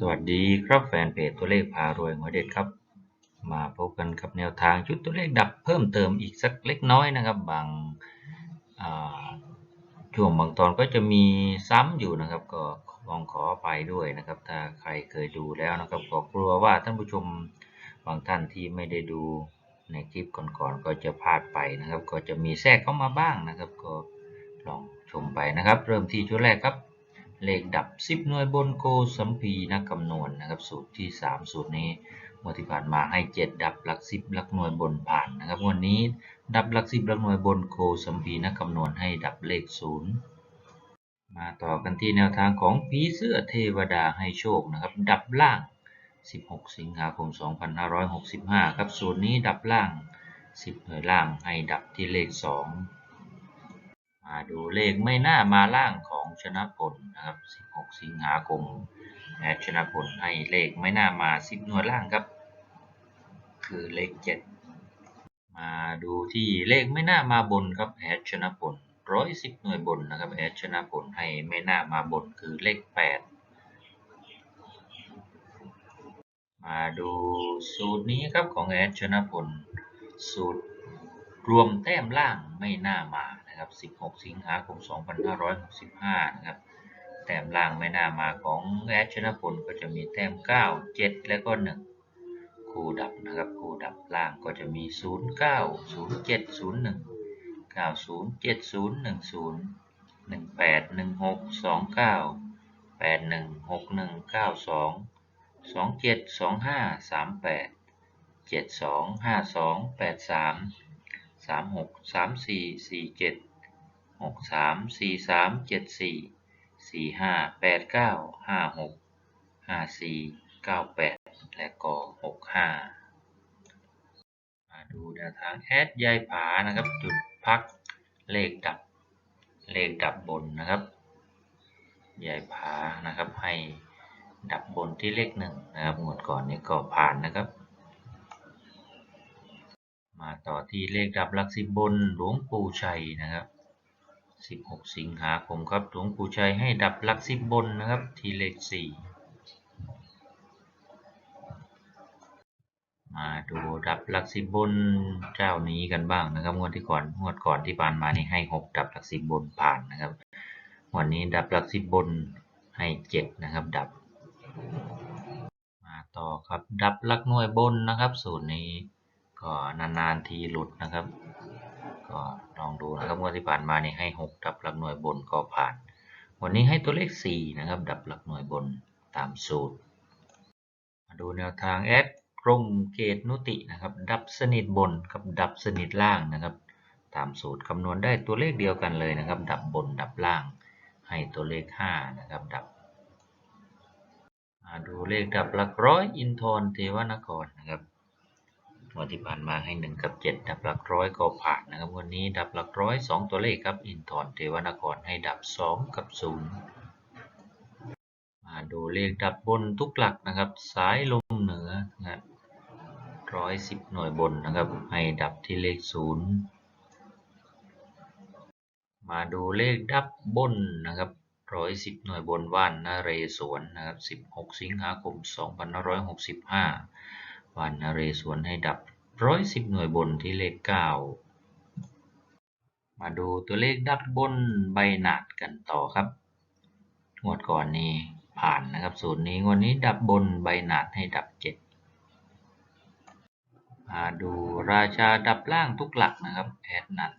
สวัสดีครับแฟนเพจตัวเลขพารวยหัวเด็ดครับ มาพบกันกับแนวทางชุดตัวเลขดับเพิ่มเติมอีกสักเล็กน้อยนะครับ บางช่วงบางตอนก็จะมีซ้ำอยู่นะครับ ก็ลองขออภัยด้วยนะครับ ถ้าใครเคยดูแล้วนะครับก็กลัวว่าท่านผู้ชมบางท่านที่ไม่ได้ดูในคลิปก่อนๆก็จะพลาดไปนะครับ ก็จะมีแทรกเข้ามาบ้างนะครับ ก็ลองชมไปนะครับ เริ่มที่ชุดแรกครับ เลขดับ 10 หน่วยบนโกสัมพีนักคำนวณนะครับ สูตรที่ 3 สูตรนี้งวดที่ผ่านมาให้ 7 ดับหลัก 10 หลักหน่วยบนผ่านนะครับวันนี้ดับหลัก 10 หลักหน่วยบนโกสัมพีนักคำนวณให้ดับเลข 0 มาต่อกันที่แนวทางของผีเสื้อเทวดาให้โชคนะครับ ดับล่าง 16 สิงหาคม 2565 ครับสูตรนี้ดับล่าง 10 หน่วยล่างให้ดับที่เลข 2 ดูเลขไม่น่ามาล่างของชนะพลนะครับ 16 สิงหาคมแอดชนะพลให้เลขไม่น่ามา10หน่วยล่างครับ คือเลข 7 มาดูที่เลขไม่น่ามาบนครับแอดชนะพล110หน่วยบนนะครับแอดชนะพลให้ไม่น่ามาบนคือเลข8มาดูสูตรนี้ครับของแอดชนะพลสูตรรวมแต้มล่างไม่น่ามา นะครับ 16 สิงหาคม 2565 นะครับ แต้มล่างไม่น่ามาของแอดชนะพลก็จะมีแต้ม 9 7 และก็ 1 คู่ดับนะครับ คู่ดับล่างก็จะมี 0 9 0 7 0 1 9 0 7 0 1 0 1 8 1 6 2 9 8 1 61 92 27 25 38 72 52 83 36 34 47 หกสามสี่สามสี่สามเจ็ดสี่สี่ห้าแปดเก้าห้าหกห้าสี่เก้าแปดและก็หกห้ามาดูแนวทางแอดยายผานะครับจุดพักเลขดับเลขดับบนนะครับยายผานะครับให้ดับบนที่เลขหนึ่งนะครับงวดก่อนนี้ก็ผ่านนะครับ มาต่อที่เลขดับหลักสิบบนหลวงปู่ชัยนะครับ 16 สิงหาคมครับหลวงปู่ชัยให้ดับลักสิบบนนะครับ ทีเลข4มาดูดับลักสิบบนเจ้านี้กันบ้างนะครับงวดที่ก่อนงวดก่อนที่ผ่านมานี่ให้ 6 ดับลักสิบบนผ่านนะครับวันนี้ดับลักสิบบนให้7นะครับดับ มาต่อครับดับลักหน่วยบนนะครับ สูตรนี้ก็นานๆทีหลุดนะครับ ก็ลองดูนะครับงวดที่ผ่านมานี่ให้ 6 ดับหลักหน่วยบนก็ผ่าน วันนี้ให้ตัวเลข 4 นะครับ ดับหลักหน่วยบนตามสูตร มาดูแนวทางแอดกรงเกตนุตินะครับ ดับสนิทบนกับดับสนิทล่างนะครับ ตามสูตรคำนวณได้ตัวเลขเดียวกันเลยนะครับ ดับบนดับล่าง ให้ตัวเลข 5 นะครับ ดับมาดูเลขดับหลักร้อยอินทรเทวนครนะครับ วันที่ผ่านมาให้1กับ7ดับหลักร้อยก็ผ่านนะครับ วันนี้ดับหลักร้อย2ตัวเลขครับ อินทร์เทวนครให้ดับ2กับ0มาดูเลขดับบนทุกหลักนะครับ สายลมเหนือนะครับร้อยสิบหน่วยบนนะครับ ให้ดับที่เลข0มาดูเลขดับบนนะครับร้อยสิบหน่วยบนว่านนเรศวรนะครับ16สิงหาคม2565วัน นเรศวรให้ดับร้อยสิบหน่วยบนที่เลขเก้ามาดูตัวเลขดับบนใบหนาดกันต่อครับงวดก่อนนี้ผ่านนะครับสูตรนี้งวดนี้ดับบนใบหนาดให้ดับเจ็ดมาดูราชาดับล่างทุกหลักนะครับแอดนัด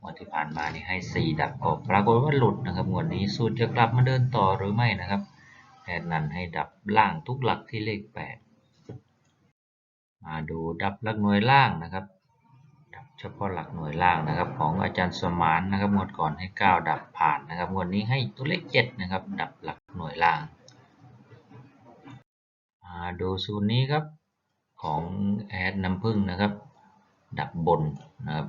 งวดที่ผ่านมานี่ให้สี่ดับก็ปรากฏว่าหลุดนะครับงวดนี้สูตรจะกลับมาเดินต่อหรือไม่นะครับแอดนันให้ดับล่างทุกหลักที่เลขแปด มาดูดับหลักหน่วยล่างนะครับ ดับเฉพาะหลักหน่วยล่างนะครับ ของอาจารย์สมานนะครับงวดก่อนให้ 9 ดับผ่านนะครับงวดนี้ให้ตัวเลข7นะครับ ดับหลักหน่วยล่างมาดูสูตรนี้ครับของแอดน้ำผึ้งนะครับ ดับบนนะครับ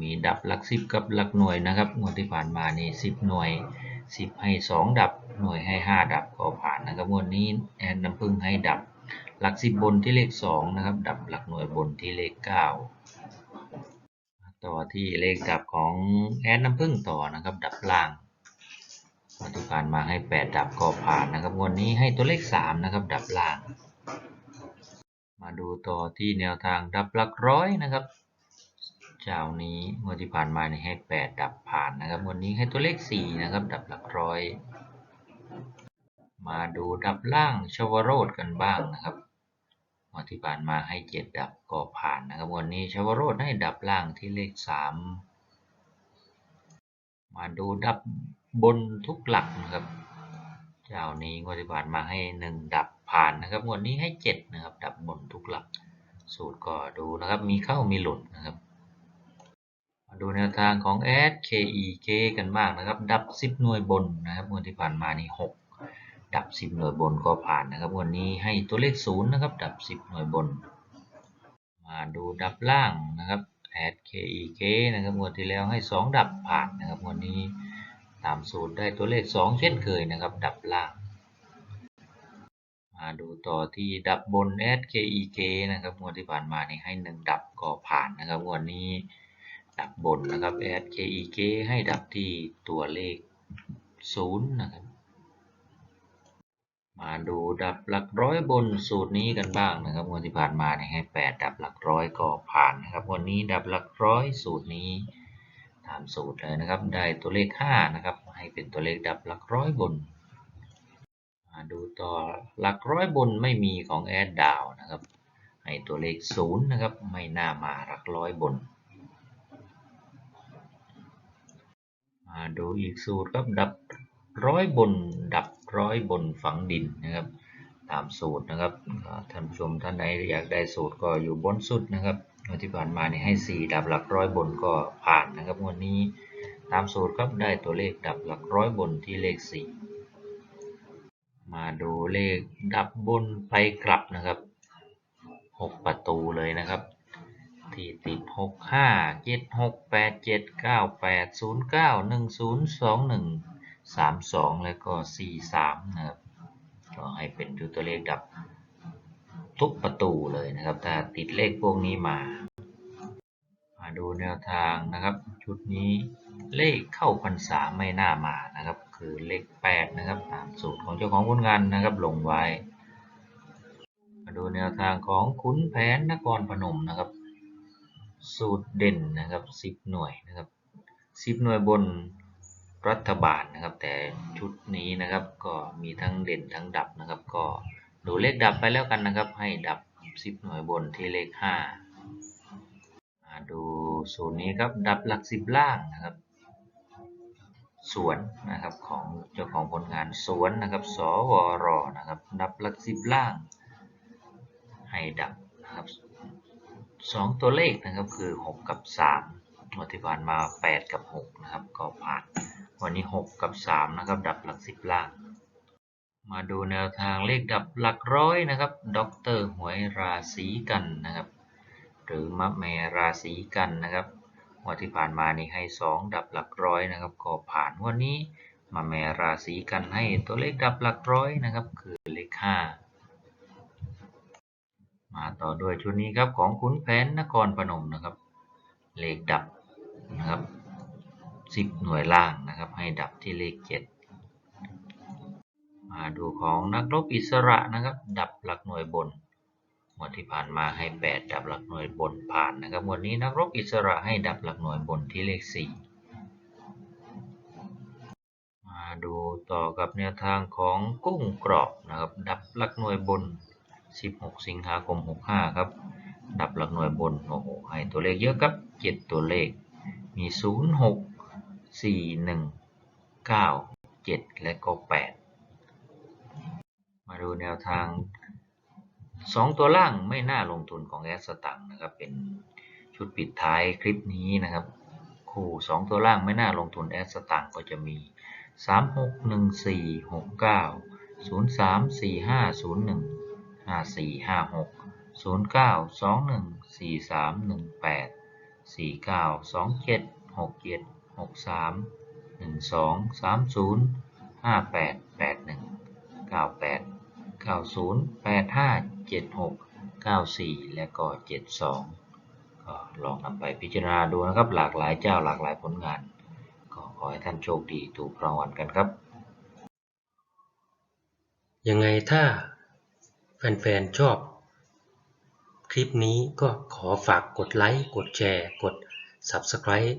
มีดับหลัก10กับหลักหน่วยนะครับงวดที่ผ่านมานี่10หน่วย10ให้2ดับหน่วยให้5ดับก็ผ่านนะครับงวดนี้แอดน้ำผึ้งให้ดับ หลักสิบบนที่เลขสองนะครับ ดับหลักหน่วยบนที่เลขเก้าต่อที่เลขดับของแอดน้ำผึ้งต่อนะครับ ดับล่างงวดที่ผ่านมาให้ 8 ดับก็ผ่านนะครับวดนี้ให้ตัวเลข 3 นะครับ ดับล่าง มาดูต่อที่แนวทางดับหลักร้อยนะครับเจ้านี้งวดที่ผ่านมาเนี่ยให้ 8 ดับผ่านนะครับวดนี้ให้ตัวเลข 4 นะครับ ดับหลักร้อย มาดูดับล่างชวโรดกันบ้างนะครับ วดที่ผ่านมาให้ 7 ดับก็ผ่านนะครับวันนี้ชาวโรดให้ดับล่างที่เลข 3 มาดูดับบนทุกหลักนะครับ เจ้านี้งวดที่ผ่านมาให้ 1 ดับผ่านนะครับวดนี้ให้ 7 นะครับ ดับบนทุกหลัก สูตรก็ดูนะครับ มีเข้ามีหลุดนะครับ มาดูแนวทางของ s KEK กันบ้างนะครับ ดับ 10 หน่วยบนนะครับงวดที่ผ่านมานี่6 ดับ 10 หน่วยบนก็ผ่านนะครับ วันนี้ให้ตัวเลข0นะครับ ดับ 10 หน่วยบน มาดูดับล่างนะครับ s KEK นะครับงวดที่แล้วให้ 2 ดับผ่านนะครับวันนี้ตามสูตรได้ตัวเลข 2 เช่นเคยนะครับ ดับล่าง มาดูต่อที่ดับบน s KEK นะครับงวดที่ผ่านมานี่ให้ 1 ดับก็ผ่านนะครับงวันนี้ดับบนนะครับ s KEK ให้ดับที่ตัวเลข0นะครับ มาดูดับหลักร้อยบนสูตรนี้กันบ้างนะครับงวดที่ผ่านมาเนี่ยให้ 8 ดับหลักร้อยก็ผ่านนะครับ วันนี้ดับหลักร้อยสูตรนี้ตามสูตรเลยนะครับ ได้ตัวเลข 5 นะครับ ให้เป็นตัวเลขดับหลักร้อยบน มาดูต่อหลักร้อยบนไม่มีของแอดดาวนะครับ ให้ตัวเลข 0 นะครับ ไม่น่ามาหลักร้อยบน มาดูอีกสูตรครับดับร้อยบนดับ ร้อยบนฝังดินนะครับ ตามสูตรนะครับท่านผู้ชมท่านใดอยากได้สูตรก็อยู่บนสุดนะครับที่ผ่านมานี่ให้ 4 ดับหลักร้อยบนก็ผ่านนะครับงวดนี้ตามสูตรครับได้ตัวเลขดับหลักร้อยบนที่เลข 4 มาดูเลขดับบนไปกลับนะครับ 6 ประตูเลยนะครับที่ติด 6 5 7 6 8 7 9 8 0 9 1 0 2 1 3 2 แล้วก็ 4 3 นะครับ ก็ให้เป็นตัวเลขดับทุกประตูเลยนะครับ ถ้าติดเลขพวกนี้มา มาดูแนวทางนะครับ ชุดนี้เลขเข้าพรรษาไม่น่ามานะครับ คือเลข 8 นะครับ ตามสูตรของเจ้าของผลงานนะครับลงไว้ มาดูแนวทางของขุนแผนนครพนมนะครับ สูตรเด่นนะครับ 10 หน่วยนะครับ 10 หน่วยบน รัฐบาลนะครับ แต่ชุดนี้นะครับก็มีทั้งเด่นทั้งดับนะครับ ก็ดูเลขดับไปแล้วกันนะครับ ให้ดับ 10 หน่วยบนที่เลข5มาดูสูตรนี้ครับดับหลัก 10 ล่างนะครับสวนนะครับของเจ้าของผลงานสวนนะครับสวรนะครับดับหลัก10ล่าง ให้ดับนะครับสองตัวเลขนะครับคือ 6 กับ 3 วันที่ผ่านมา 8 กับ 6 นะครับ ก็ผ่าน วันนี้ 6 กับ 3 นะครับ ดับหลัก 10 ล่าง มาดูแนวทางเลขดับหลักร้อยนะครับด็อกเตอร์หวยราศีกันนะครับ หรือมะแมราศีกันนะครับวันที่ผ่านมานี่ให้ 2 ดับหลักร้อยนะครับ ก็ผ่านวันนี้มะแมราศีกันให้ตัวเลขดับหลักร้อยนะครับ คือเลข 5 มาต่อด้วยชุดนี้ครับของขุนแผนนครพนมนะครับ เลขดับ 10 หน่วยล่างนะครับ ให้ดับที่เลข 7 มาดูของนักรบอิสระนะครับ ดับหลักหน่วยบนงวดที่ผ่านมาให้ 8 ดับหลักหน่วยบนผ่านนะครับวันนี้นักรบอิสระให้ดับหลักหน่วยบนที่เลข 4 มาดูต่อกับแนวทางของกุ้งกรอบนะครับ ดับหลักหน่วยบน 16 สิงหาคม 65 ครับ ดับหลักหน่วยบนโอ้โหให้ตัวเลขเยอะครับ 7 ตัวเลขมี 0 6 4 1 9 7และก็8มาดูแนวทาง2ตัวล่างไม่น่าลงทุนของแอสตังนะครับเป็นชุดปิดท้ายคลิปนี้นะครับ คู่2ตัวล่างไม่น่าลงทุนแอสตังก็จะมี3 6 1 4 6 9 0 3 4 5 0 1ห้าสี่ห้าหกศูนย์เก้าสองหนึ่งสี่สามหนึ่งแปดสี่เก้าสองเจ็ดหกเจ็ด หกสามหนึ่งสองสามศูนย์ห้าแปดแปดหนึ่งเก้าแปดเก้าศูนย์แปดห้าเจ็ดหกเก้าสี่และก็เจ็ดสองก็ลองนำไปพิจารณาดูนะครับ หลากหลายเจ้าหลากหลายผลงาน ก็ขอให้ท่านโชคดีถูกรางวัลกันครับ ยังไงถ้าแฟนๆชอบคลิปนี้ก็ขอฝากกดไลค์ กดแชร์ กด Subscribe